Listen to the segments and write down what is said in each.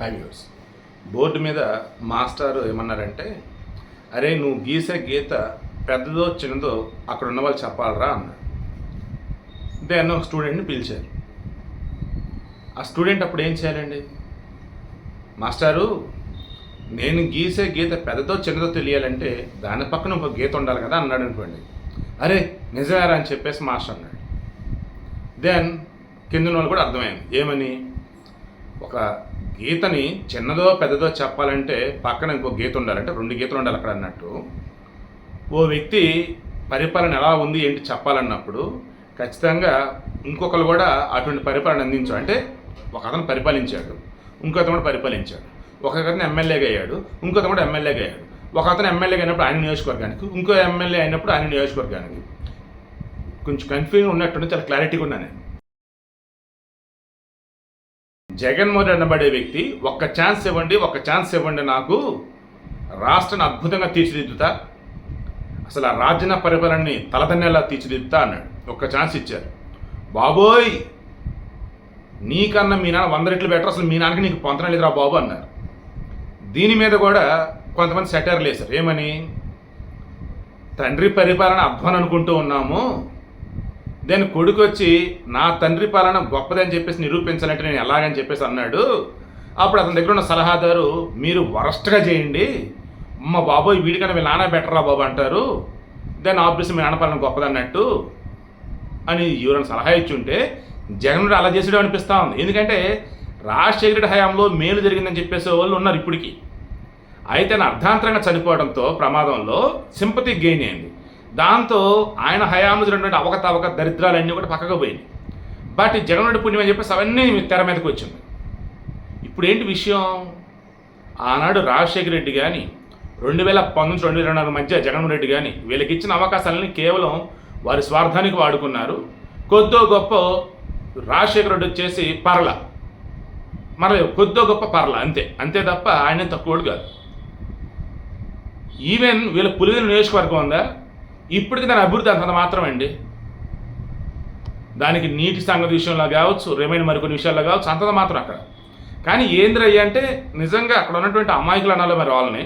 Hi viewers board మీద మాస్టారు ఏమన్నారంటే అరే నువ్వు గీసే గీత పెద్దదో చిన్నదో అక్కడ ఉన్న వాళ్ళు చెప్పాలరా అన్నారు. దాన్ని ఒక స్టూడెంట్ని పిలిచారు. ఆ స్టూడెంట్ అప్పుడు ఏం చేయాలండి? మాస్టారు నేను గీసే గీత పెద్దదో చిన్నదో తెలియాలంటే దాని పక్కన ఒక గీత ఉండాలి కదా అన్నాడు అనుకోండి. అరే నిజమేరా అని చెప్పేసి మాస్టర్ అన్నాడు. దెన్ కింద వాళ్ళు కూడా అర్థమైంది ఏమని? ఒక గీతని చిన్నదో పెద్దదో చెప్పాలంటే పక్కన ఇంకో గీత ఉండాలంటే రెండు గీతలు ఉండాలి అక్కడ అన్నట్టు. ఓ వ్యక్తి పరిపాలన ఎలా ఉంది ఏంటి చెప్పాలన్నప్పుడు ఖచ్చితంగా ఇంకొకరు కూడా అటువంటి పరిపాలన అందించాడు. అంటే ఒక అతను పరిపాలించాడు ఇంకో అతను కూడా పరిపాలించాడు. ఒక అతను ఎమ్మెల్యేగా అయ్యాడు ఇంకో అతను కూడా ఎమ్మెల్యేగా అయ్యాడు. ఒక అతను ఎమ్మెల్యేగా అయినప్పుడు ఆయన నియోజకవర్గానికి ఇంకో ఎమ్మెల్యే అయినప్పుడు ఆయన నియోజకవర్గానికి. కొంచెం కన్ఫ్యూజన్ ఉన్నట్టుండి చాలా క్లారిటీగా ఉన్నాను నేను. జగన్మోహన్ అనబడే వ్యక్తి ఒక్క ఛాన్స్ ఇవ్వండి ఒక్క ఛాన్స్ ఇవ్వండి నాకు. రాష్ట్రాన్ని అద్భుతంగా తీర్చిదిద్దుతా. అసలు ఆ రాజ్యన పరిపాలనని తలదన్నేలా తీర్చిదిద్దుతా అన్నాడు. ఒక్క ఛాన్స్ ఇచ్చారు. బాబోయ్! నీకన్నా మీ నాన్న వంద రెట్లు బెటర్ అసలు మీ నాన్నకి నీకు పొందడం లేదురా బాబు అన్నారు. దీని మీద కూడా కొంతమంది సెటర్లు వేశారు. ఏమని? తండ్రి పరిపాలన అధ్వానం అనుకుంటూ ఉన్నాము. దాని కొడుకు వచ్చి నా తండ్రి పాలన గొప్పదని చెప్పేసి నిరూపించాలంటే నేను ఎలాగని చెప్పేసి అన్నాడు. అప్పుడు అతని దగ్గర ఉన్న సలహాదారు మీరు వరస్ట్గా చేయండి. మా బాబోయ్ వీడికన్నా మీ నాన్న బెటరా బాబు అంటారు. దెన్ ఆబ్వియస్ మీ నాన్న పాలన గొప్పదన్నట్టు అని ఎవరైనా సలహా ఇచ్చి ఉంటే జగన్ అలా చేసాడు అనిపిస్తూ ఉంది. ఎందుకంటే రాజశేఖర హయాంలో మేలు జరిగిందని చెప్పేసే వాళ్ళు ఉన్నారు ఇప్పటికీ. అయితే అర్థాంతరంగా చనిపోవడంతో ప్రమాదంలో సింపతి గెయిన్ అయింది. దాంతో ఆయన హయాంలో జరిగినటువంటి అవకతవక దరిద్రాలన్నీ కూడా పక్కకు పోయింది. బట్ ఈ జగన్ రెడ్డి పుణ్యం అని చెప్పేసి అవన్నీ తెర మీదకి వచ్చింది. ఇప్పుడు ఏంటి విషయం? ఆనాడు రాజశేఖర రెడ్డి కానీ రెండు వేల పంతొమ్మిది రెండు వేల నాలుగు మధ్య జగన్మోహన్ రెడ్డి కానీ వీళ్ళకి ఇచ్చిన అవకాశాలని కేవలం వారి స్వార్థానికి వాడుకున్నారు. కొద్దో గొప్ప రాజశేఖర రెడ్డి వచ్చేసి పర్ల. మరల కొద్దో గొప్ప పర్ల అంతే. అంతే తప్ప ఆయన తక్కువ కాదు. ఈవెన్ వీళ్ళ పులివెల నియోజకవర్గం ఉందా? ఇప్పటికి దాని అభివృద్ధి అంత మాత్రమే అండి దానికి నీటి సంగతి విషయంలో కావచ్చు రిమైన్ మరికొన్ని విషయాల్లో కావచ్చు అంత మాత్రం అక్కడ. కానీ ఏంద్రయ్య అంటే నిజంగా అక్కడ ఉన్నటువంటి అమాయకులు అనాలి మరి వాళ్ళని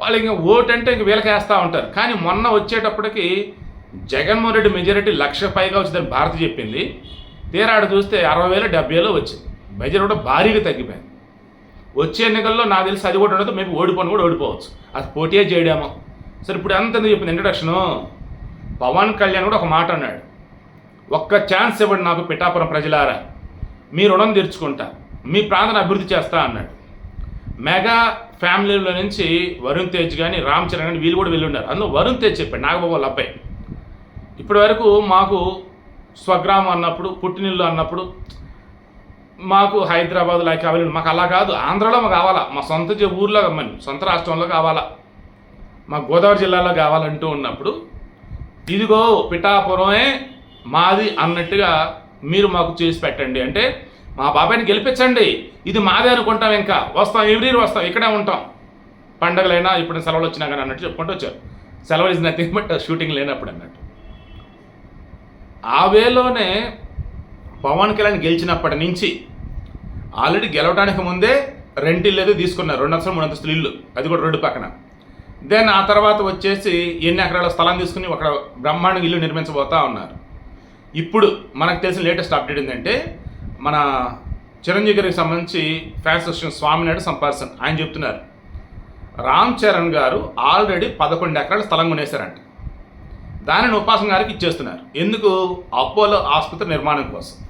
వాళ్ళు ఇంకా ఓటు అంటే ఇంక వీళ్ళకి వేస్తూ ఉంటారు. కానీ మొన్న వచ్చేటప్పటికి జగన్మోహన్ రెడ్డి మెజారిటీ లక్ష పైగా వచ్చిందని భారతి చెప్పింది. తీరాడు చూస్తే అరవై వేలు డెబ్బై వేలు వచ్చింది. మెజారిటీ కూడా భారీగా తగ్గిపోయింది. వచ్చే ఎన్నికల్లో నాకు తెలిసి అది కూడా ఉండదు మేము ఓడిపోను కూడా ఓడిపోవచ్చు. అది పోటీయే చేయడేమో. సరే ఇప్పుడు ఎంత ఎందుకు చెప్పింది ఇంట్రడక్షను పవన్ కళ్యాణ్ కూడా ఒక మాట అన్నాడు. ఒక్క ఛాన్స్ ఇవ్వండి నాకు పిఠాపురం ప్రజలారా. మీ రుణం తీర్చుకుంటా. మీ ప్రాంతాన్ని అభివృద్ధి చేస్తా అన్నాడు. మెగా ఫ్యామిలీలో నుంచి వరుణ్ తేజ్ కానీ రామ్ చరణ్ కానీ వీళ్ళు కూడా వెళ్ళి ఉన్నారు అందులో వరుణ్ తేజ్ చెప్పాడు నాగబాబు వాళ్ళ అబ్బాయి. ఇప్పటి వరకు మాకు స్వగ్రామం అన్నప్పుడు పుట్టినిల్లు అన్నప్పుడు మాకు హైదరాబాద్ లాగా కావాలి మాకు అలా కాదు. ఆంధ్రాలో మాకు కావాలా? మా సొంత ఊర్లో కమ్మని సొంత రాష్ట్రంలో కావాలా? మా గోదావరి జిల్లాలో కావాలంటూ ఉన్నప్పుడు ఇదిగో పిఠాపురమే మాది అన్నట్టుగా మీరు మాకు చేసి పెట్టండి. అంటే మా బాబాయ్ని గెలిపించండి. ఇది మాదే అనుకుంటాం ఇంకా. వస్తాం ఎవ్రీ వస్తాం ఇక్కడే ఉంటాం. పండగలైనా ఇప్పుడు సెలవులు వచ్చినా కానీ అన్నట్టు చెప్పుకుంటూ వచ్చారు. సెలవులు ఇస్ నథింగ్ బట్ షూటింగ్ లేనప్పుడు అన్నట్టు. ఆ వేలోనే పవన్ కళ్యాణ్ గెలిచినప్పటి నుంచి ఆల్రెడీ గెలవడానికి ముందే రెంట్ ఇల్లు ఏదో తీసుకున్నారు. రెండు అంతస్తులు మూడు అంతస్తులు ఇల్లు. అది కూడా రోడ్డు పక్కన. దెన్ ఆ తర్వాత వచ్చేసి ఎన్ని ఎకరాల స్థలం తీసుకుని ఒక బ్రహ్మాండ ఇల్లు నిర్మించబోతా ఉన్నారు. ఇప్పుడు మనకు తెలిసిన లేటెస్ట్ అప్డేట్ ఏంటంటే మన చిరంజీవి గారికి సంబంధించి ఫ్యాన్స్ వచ్చిన స్వామినాయుడు సమ్ ఆయన చెప్తున్నారు రామ్ చరణ్ గారు ఆల్రెడీ పదకొండు ఎకరాల స్థలం కొనేశారంట. దానిని ఉపాసన గారికి ఇచ్చేస్తున్నారు. ఎందుకు? అపోలో ఆసుపత్రి నిర్మాణం కోసం.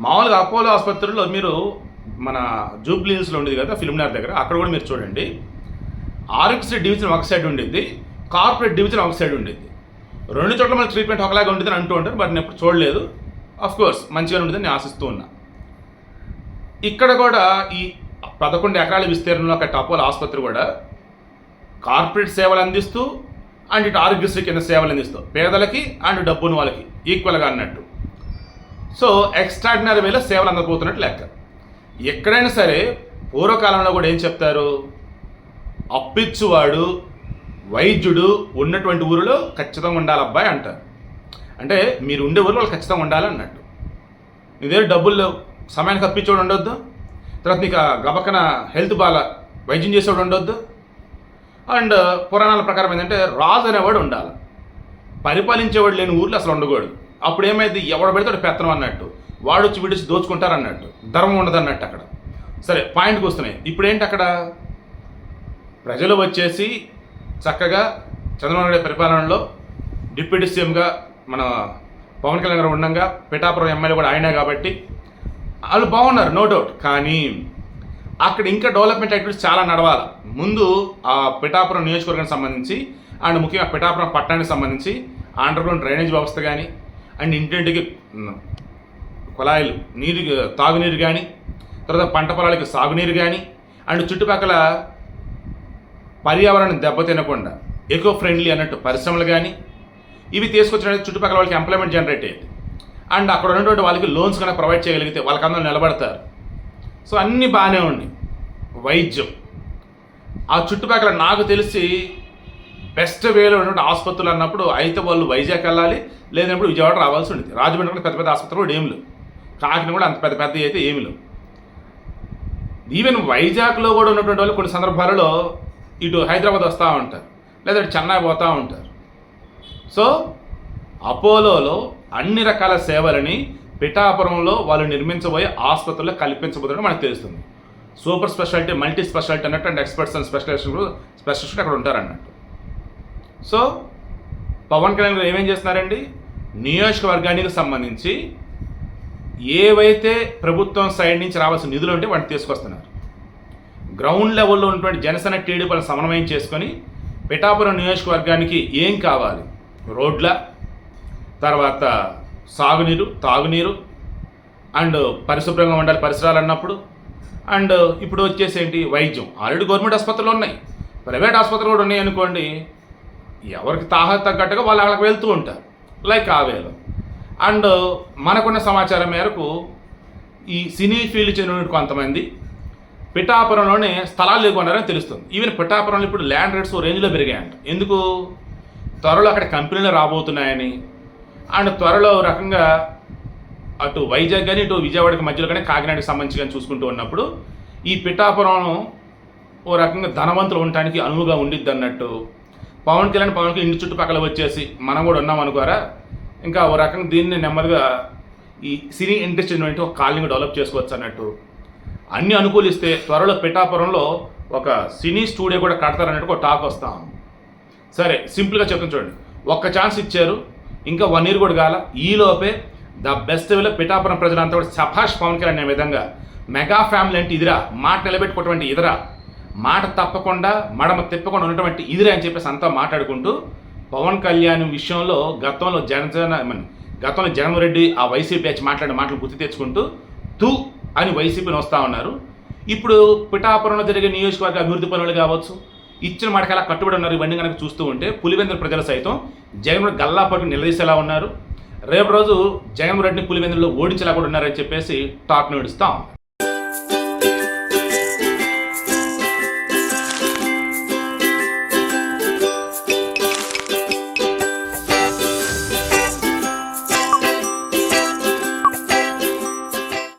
మామూలుగా అపోలో ఆసుపత్రిలో మీరు మన జూబ్లీన్స్లో ఉండేది కదా ఫిల్మ్నార్ దగ్గర అక్కడ కూడా మీరు చూడండి. ఆరోగ్యశ్రీ డివిజన్ ఒక సైడ్ ఉండేది కార్పొరేట్ డివిజన్ ఒక సైడ్ ఉండేది రెండు చోట్ల మన ట్రీట్మెంట్ ఒకలాగా ఉండేది అని అంటూ ఉంటారు బట్ నేను ఎప్పుడు చూడలేదు. అఫ్ కోర్స్ మంచిగా ఉండేదని నేను ఆశిస్తూ ఉన్నా. ఇక్కడ కూడా ఈ పదకొండు ఎకరాల విస్తీర్ణంలో ఒక అపోలో ఆసుపత్రి కూడా కార్పొరేట్ సేవలు అందిస్తూ అండ్ ఇటు ఆరోగ్యశ్రీ కింద సేవలు అందిస్తూ పేదలకి అండ్ డబ్బున్న వాళ్ళకి ఈక్వల్గా అన్నట్టు. సో ఎక్స్ట్రాడినరీ వేలో సేవలు అందకపోతున్నట్టు లెక్క. ఎక్కడైనా సరే పూర్వకాలంలో కూడా ఏం చెప్తారు? అప్పిచ్చువాడు వైద్యుడు ఉన్నటువంటి ఊరిలో ఖచ్చితంగా ఉండాలి అబ్బాయి అంటారు. అంటే మీరు ఉండే ఊరిలో వాళ్ళు ఖచ్చితంగా ఉండాలి అన్నట్టు నీ దగ్గర డబ్బులు లేవు. సమయానికి అప్పించోడు ఉండొద్దు. తర్వాత నీకు గబకన హెల్త్ బాల వైద్యం చేసేవాడు ఉండొద్దు. అండ్ పురాణాల ప్రకారం ఏంటంటే రాజు అనేవాడు ఉండాలి. పరిపాలించేవాడు లేని ఊర్లో అసలు ఉండకూడదు. అప్పుడు ఏమైంది? ఎవడు పెడితే పెత్తనం అన్నట్టు. వాడు వచ్చి విడిచి దోచుకుంటారన్నట్టు. ధర్మం ఉండదు అన్నట్టు అక్కడ. సరే పాయింట్కి వస్తున్నాయి. ఇప్పుడు ఏంటి అక్కడ? ప్రజలు వచ్చేసి చక్కగా చంద్రబాబు నాయుడు పరిపాలనలో డిప్యూటీ సీఎంగా మన పవన్ కళ్యాణ్ గారు ఉండగా పిఠాపురం ఎమ్మెల్యే కూడా ఆయనే కాబట్టి వాళ్ళు బాగున్నారు నో డౌట్ కానీ అక్కడ ఇంకా డెవలప్మెంట్ యాక్టివిటీస్ చాలా నడవాలి. ముందు ఆ పిఠాపురం నియోజకవర్గానికి సంబంధించి అండ్ ముఖ్యంగా పిఠాపురం పట్టణానికి సంబంధించి అండర్గ్రౌండ్ డ్రైనేజ్ వ్యవస్థ కానీ అండ్ ఇంటింటికి కుళాయిలు నీరు తాగునీరు కానీ తర్వాత పంట పొలాలకి సాగునీరు కానీ అండ్ చుట్టుపక్కల పర్యావరణం దెబ్బతినకుండా ఎకో ఫ్రెండ్లీ అన్నట్టు పరిశ్రమలు కానీ ఇవి తీసుకొచ్చిన చుట్టుపక్కల వాళ్ళకి ఎంప్లాయ్మెంట్ జనరేట్ అయ్యింది. అండ్ అక్కడ ఉన్నటువంటి వాళ్ళకి లోన్స్ కనుక ప్రొవైడ్ చేయగలిగితే వాళ్ళకి అందరూ నిలబడతారు. సో అన్నీ బాగానే ఉన్నాయి. వైద్యం. ఆ చుట్టుపక్కల నాకు తెలిసి బెస్ట్ వేలో ఉన్నటువంటి ఆసుపత్రులు అన్నప్పుడు అయితే వాళ్ళు వైజాగ్ వెళ్ళాలి లేదన్నప్పుడు విజయవాడ రావాల్సి ఉండేది. రాజమండ్రి కూడా పెద్ద పెద్ద ఆసుపత్రులు కూడా ఏమి లేవు. కాకినాడ కూడా అంత పెద్ద పెద్ద అయితే ఏమి లేవు. ఈవెన్ వైజాగ్లో కూడా ఉన్నటువంటి వాళ్ళు కొన్ని సందర్భాలలో ఇటు హైదరాబాద్ వస్తూ ఉంటారు లేదా ఇటు చెన్నై పోతూ ఉంటారు. సో అపోలోలో అన్ని రకాల సేవలని పిఠాపురంలో వాళ్ళు నిర్మించబోయే ఆసుపత్రుల్లో కల్పించబోతున్నట్టు మనకు తెలుస్తుంది. సూపర్ స్పెషాలిటీ మల్టీ స్పెషాలిటీ అన్నట్టు and experts and specialist specialist అక్కడ ఉంటారన్నట్టు. సో పవన్ కళ్యాణ్ గారు ఏమేం చేస్తున్నారండి? నియోజకవర్గానికి సంబంధించి ఏవైతే ప్రభుత్వం సైడ్ నుంచి రావాల్సిన నిధులు ఉంటే వాటిని తీసుకొస్తున్నారు. గ్రౌండ్ లెవెల్లో ఉన్నటువంటి జనసేన టీడీపీలను సమన్వయం చేసుకొని పిఠాపురం నియోజకవర్గానికి ఏం కావాలి? రోడ్ల తర్వాత సాగునీరు తాగునీరు అండ్ పరిశుభ్రంగా ఉండాలి పరిసరాలు అన్నప్పుడు అండ్ ఇప్పుడు వచ్చేసి ఏంటి? వైద్యం. ఆల్రెడీ గవర్నమెంట్ ఆసుపత్రులు ఉన్నాయి. ప్రైవేట్ ఆసుపత్రులు కూడా ఉన్నాయి అనుకోండి ఎవరికి తాహ తగ్గట్టుగా వాళ్ళు అక్కడికి వెళ్తూ ఉంటారు. లైక్ ఆవేలు అండ్ మనకున్న సమాచారం మేరకు ఈ సినీ ఫీల్డ్ చెందిన కొంతమంది పిఠాపురంలోనే స్థలాలు లేకున్నారని తెలుస్తుంది. ఈవెన్ పిఠాపురంలో ఇప్పుడు ల్యాండ్ రేట్స్ రేంజ్లో పెరిగాయంట. ఎందుకు? త్వరలో అక్కడ కంపెనీలు రాబోతున్నాయని. అండ్ త్వరలో ఓ రకంగా అటు వైజాగ్ కానీ ఇటు విజయవాడకి మధ్యలో కానీ కాకినాడకి సంబంధించి కానీ చూసుకుంటూ ఉన్నప్పుడు ఈ పిఠాపురం ఓ రకంగా ధనవంతులు ఉండటానికి అనువుగా ఉండిద్ది అన్నట్టు. పవన్ కళ్యాణ్ పవన్ కళ్యాణ్ ఇంటి చుట్టుపక్కల వచ్చేసి మనం కూడా ఉన్నాం అనుకోరా. ఇంకా ఓ రకంగా దీన్ని నెమ్మదిగా ఈ సినీ ఇండస్ట్రీ నుండి ఒక కాలనీ డెవలప్ చేసుకోవచ్చు అన్నట్టు. అన్ని అనుకూలిస్తే త్వరలో పిఠాపురంలో ఒక సినీ స్టూడియో కూడా కడతారన్నట్టు ఒక టాక్ వస్తాం సరే సింపుల్గా చెప్తాను చూడండి. ఒక్క ఛాన్స్ ఇచ్చారు. ఇంకా వన్ ఇయర్ కూడా కాల. ఈలోపే ద బెస్ట్ వేలో పిఠాపురం ప్రజలంతా కూడా సభాష్ పవన్ కళ్యాణ్ అనే విధంగా మెగా ఫ్యామిలీ అంటే ఇదిరా మాట నిలబెట్టుకోవటువంటి ఇదిరా మాట తప్పకుండా మడమ తిప్పకుండా ఉన్నటువంటి ఇదిరా అని చెప్పేసి అంతా మాట్లాడుకుంటూ పవన్ కళ్యాణ్ విషయంలో గతంలో జనసేన గతంలో జగన్మోహన్ రెడ్డి ఆ వైసీపీ బ్యాచ్ మాట్లాడిన మాటలు గుర్తు తెచ్చుకుంటూ తూ అని వైసీపీని వస్తూ ఉన్నారు. ఇప్పుడు పిఠాపురంలో జరిగే నియోజకవర్గ అభివృద్ధి పనులు కావచ్చు ఇచ్చిన మాటకి అలా కట్టుబడి ఉన్నారు. ఇవన్నీ కనుక చూస్తూ ఉంటే పులివెందుల ప్రజలు సైతం జగన్ గల్లా పట్టుకు నిలదీసేలా ఉన్నారు. రేపు రోజు జగన్ రెడ్డిని పులివెందుల్లో ఓడించేలా కూడా ఉన్నారని చెప్పేసి టాక్ నడుస్తూ ఉంది.